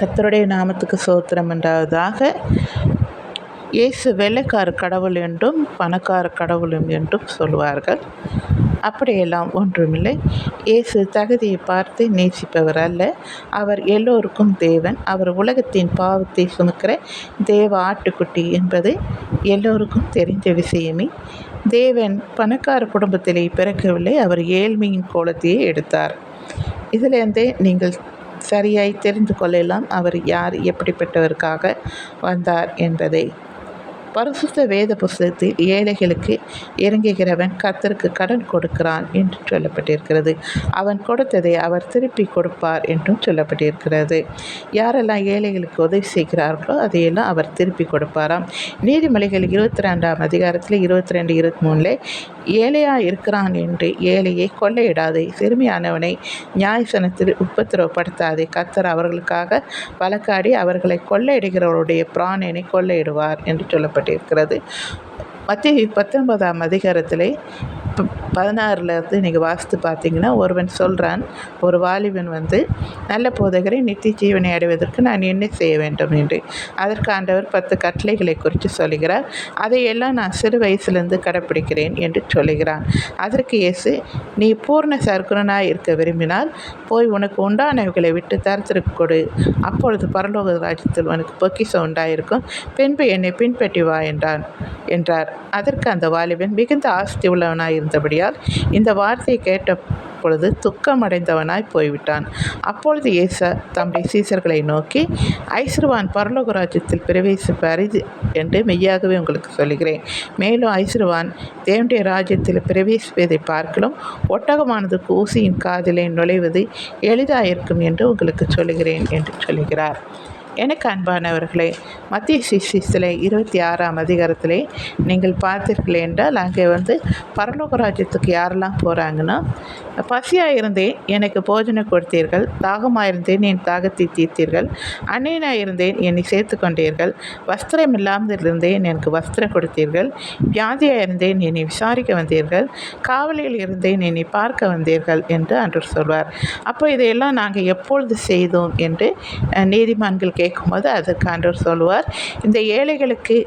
கத்தருடைய நாமத்துக்கு சோத்திரம் என்றாவதாக இயேசு வெள்ளைக்கார கடவுள் என்றும் பணக்கார கடவுளும் என்றும் சொல்வார்கள். அப்படியெல்லாம் ஒன்றுமில்லை. இயேசு தகுதியை பார்த்து நேசிப்பவர் அல்ல. அவர் எல்லோருக்கும் தேவன். அவர் உலகத்தின் பாவத்தை சுமக்கிற தேவ ஆட்டுக்குட்டி என்பது எல்லோருக்கும் தெரிந்த விஷயமே. தேவன் பணக்கார குடும்பத்திலே பிறக்கவில்லை. அவர் ஏழ்மையின் கோலத்தையே எடுத்தார். இதிலேருந்தே நீங்கள் சரியாய் தெரிந்து கொள்ளலாம். அவர் யார்? எப்படிப்பட்டவருக்காக வந்தார் என்பதை பரிசுத்த வேத புஸ்தகத்தில் ஏழைகளுக்கு இறங்குகிறவன் கர்த்தருக்கு கடன் கொடுக்கிறான் என்று சொல்லப்பட்டிருக்கிறது. அவன் கொடுத்ததை அவர் திருப்பி கொடுப்பார் என்றும் சொல்லப்பட்டிருக்கிறது. யாரெல்லாம் ஏழைகளுக்கு உதவி செய்கிறார்களோ அதையெல்லாம் அவர் திருப்பி கொடுப்பாராம். நீதிமொழிகள் இருபத்தி ரெண்டாம் அதிகாரத்தில் இருபத்தி ரெண்டு இருபத்தி மூணில் ஏழையாக இருக்கிறான் என்று ஏழையை கொள்ளையிடாதே. சிறுமியானவனை நியாயசனத்தில் உபத்திரவப்படுத்தாதே. கர்த்தர் அவர்களுக்காக வழக்காடி அவர்களை கொள்ளையிடுகிறவருடைய பிராணனை கொள்ளையிடுவார் என்று சொல்லப்பட்டிருக்கிறது மத்திய பத்தொன்பதாம் அதிகாரத்திலே ப பதினாறுலேருந்து நீங்கள் வாசித்து பார்த்தீங்கன்னா ஒருவன் சொல்கிறான் ஒரு வாலிபன் வந்து நல்ல போதகரை நித்திய ஜீவனை அடைவதற்கு நான் என்ன செய்ய வேண்டும்? என்று. அதற்கு ஆண்டவர் பத்து கட்டளைகளை குறித்து சொல்கிறார். அதையெல்லாம் நான் சிறு வயசுலேருந்து கடைப்பிடிக்கிறேன் என்று சொல்லுகிறான் அதற்கு இயேசு நீ பூர்ண சர்க்குணனாய் இருக்க விரும்பினால் போய் உனக்கு உண்டானவைகளை விட்டு தரத்திற்கு கொடு. அப்பொழுது பரலோக ராஜ்யத்தில் உனக்கு பொக்கிஷம் உண்டாயிருக்கும். பின்பு என்னை பின்பற்றி வா என்றான். என்றார். அதற்கு அந்த வாலிபன் மிகுந்த ஆஸ்தி உள்ளவனாய் இருந்தபடியால் இந்த வார்த்தையை கேட்ட பொழுது துக்கமடைந்தவனாய் போய்விட்டான். அப்பொழுது ஏச தம்முடைய சீசர்களை நோக்கி ஐஸ்ருவான் பரலோக ராஜ்யத்தில் பிரவேசிப்பு அரிது என்று மெய்யாகவே உங்களுக்கு சொல்கிறேன் மேலும் ஐஸ்ருவான் தேவனுடைய ராஜ்யத்தில் பிரவேசிப்பதை பார்க்கலும் ஒட்டகமானது ஊசியின் காதிலே நுழைவது எளிதாயிருக்கும் என்று உங்களுக்கு சொல்லுகிறேன் என்று சொல்லுகிறார். எனக்கு அன்பானவர்களே மத்திய சிசிஸில் இருபத்தி ஆறாம் அதிகாரத்திலே நீங்கள் பார்த்தீர்கள் என்றால் அங்கே வந்து பரலோக ராஜ்யத்துக்கு யாரெல்லாம் போகிறாங்கன்னா பசியாக இருந்தேன் எனக்கு போஜனம் கொடுத்தீர்கள் தாகமாக இருந்தேன் என் தாகத்தை தீர்த்தீர்கள் அன்னையனாக இருந்தேன் என்னை சேர்த்து கொண்டீர்கள் வஸ்திரம் இல்லாமல் இருந்தேன் எனக்கு வஸ்திரம் கொடுத்தீர்கள் வியாதியாக இருந்தேன் என்னை விசாரிக்க வந்தீர்கள் காவலில் இருந்தேன் என்னை பார்க்க வந்தீர்கள் என்று அன்று சொல்வார். அப்போ இதையெல்லாம் நாங்கள் எப்பொழுது செய்தோம் என்று நீதிமான்கள் கேட்கும்போது அதற்கு ஆண்டவர் இந்த ஏழைகளுக்கு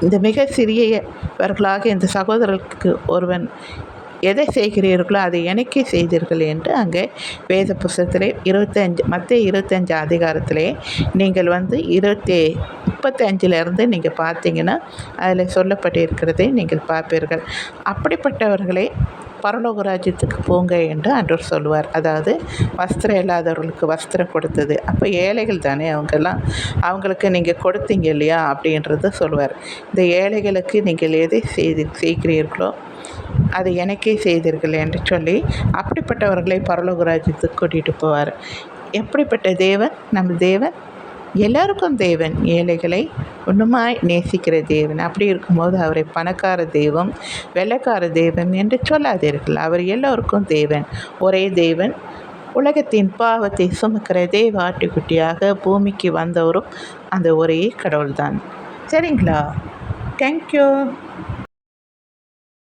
இந்த மிக சிறியவர்களாக இந்த சகோதரர்களுக்கு ஒருவன் எதை செய்கிறீர்களோ அதை எனக்கே செய்தீர்கள் என்று அங்கே வேத புஸ்தகத்திலே இருபத்தஞ்சு மற்ற இருபத்தஞ்சு அதிகாரத்திலே நீங்கள் வந்து இருபத்தி முப்பத்தஞ்சிலேருந்து நீங்கள் பார்த்தீங்கன்னா அதில் சொல்லப்பட்டிருக்கிறதை நீங்கள் பார்ப்பீர்கள். அப்படிப்பட்டவர்களை பரலோக ராஜ்யத்துக்கு போங்க என்று அன்றவர் சொல்லுவார். அதாவது வஸ்திரம் இல்லாதவர்களுக்கு வஸ்திரம் கொடுத்தது. அப்போ ஏழைகள் தானே அவங்கெல்லாம்? அவங்களுக்கு நீங்கள் கொடுத்தீங்க இல்லையா? அப்படின்றத சொல்லுவார். இந்த ஏழைகளுக்கு நீங்கள் எதை செய்து செய்கிறீர்களோ அதை எனக்கே செய்தீர்கள் என்று சொல்லி அப்படிப்பட்டவர்களை பரலோக ராஜ்யத்துக்கு கூட்டிகிட்டு போவார். எப்படிப்பட்ட தேவன்? நம்ம தேவன்? எல்லாருக்கும் தேவன். ஏழைகளை ஒன்றுமாய் நேசிக்கிற தேவன்? அப்படி இருக்கும்போது அவரை பணக்கார தெய்வம் வெள்ளக்கார தெய்வம் என்று சொல்லாதீர்கள். அவர் எல்லோருக்கும் தேவன். ஒரே தேவன். உலகத்தின் பாவத்தை சுமக்கிற தேவ ஆட்டுக்குட்டியாக பூமிக்கு வந்தவரும் அந்த ஒரே கடவுள்தான். சரிங்களா? தேங்க்யூ